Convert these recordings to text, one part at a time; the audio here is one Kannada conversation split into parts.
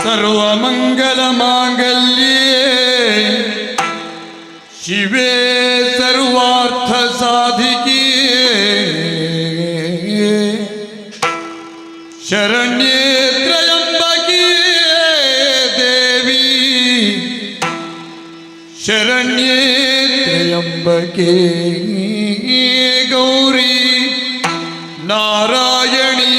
सर्वमङ्गलमाङ्गल्ये शिवे सर्वार्थसाधिके शरण्ये त्र्यम्बके देवी शरण्ये त्र्यम्बके गौरी नारायणी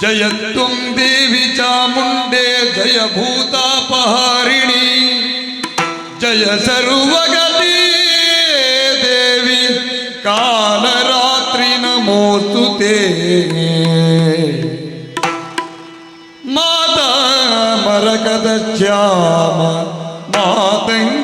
जय तुम देवी चामुंडे जय भूतापहारिणी जय सर्वगति देवी, कालरात्रि नमो ते। माता मरकदश्याम मातंग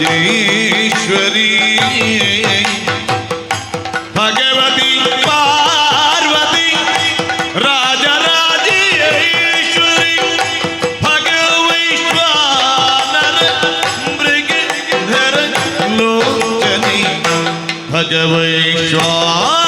राजेश्वरी भगवती पार्वती राजराजेश्वरी भगवेश्वर मृगधर लोचनी भगवेश्वर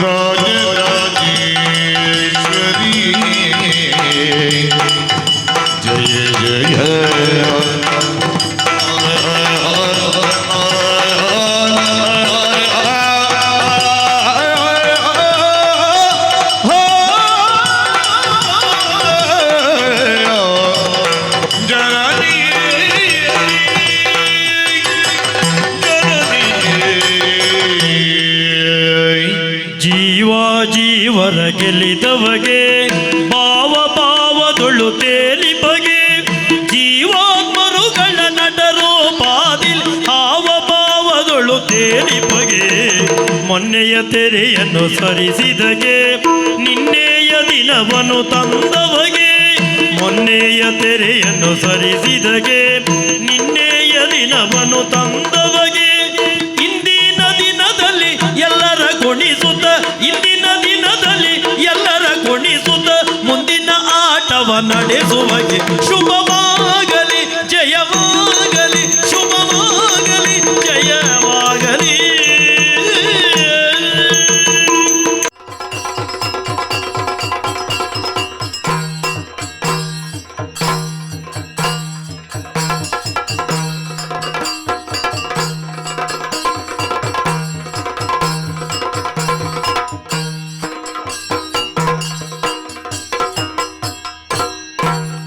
রা ಜೀವರ ಗೆಲ್ಲಿದವಗೆ ಭಾವ ಭಾವದೊಳು ತೇಲಿಪಗೆ ಜೀವಾತ್ಮರುಗಳ ನಟರೂಪಾದಿಲ್ ಹಾವ ಭಾವದೊಳು ತೇಲಿಪಗೆ ಮೊನ್ನೆಯ ತೆರೆಯನ್ನು ಸರಿಸಿದಗೆ, ನಿನ್ನೆಯ ದಿನವನ್ನು ತಂದವಗೆ. ಮೊನ್ನೆಯ ತೆರೆಯನ್ನು ಸರಿಸಿದಗೆ, ನಿನ್ನೆಯ ದಿನವನ್ನು ಇಂದಿನ ನಡೆಸುವಗೆ ಶುಭವಾಗಲಿ ಜಯವಾಗಲಿ.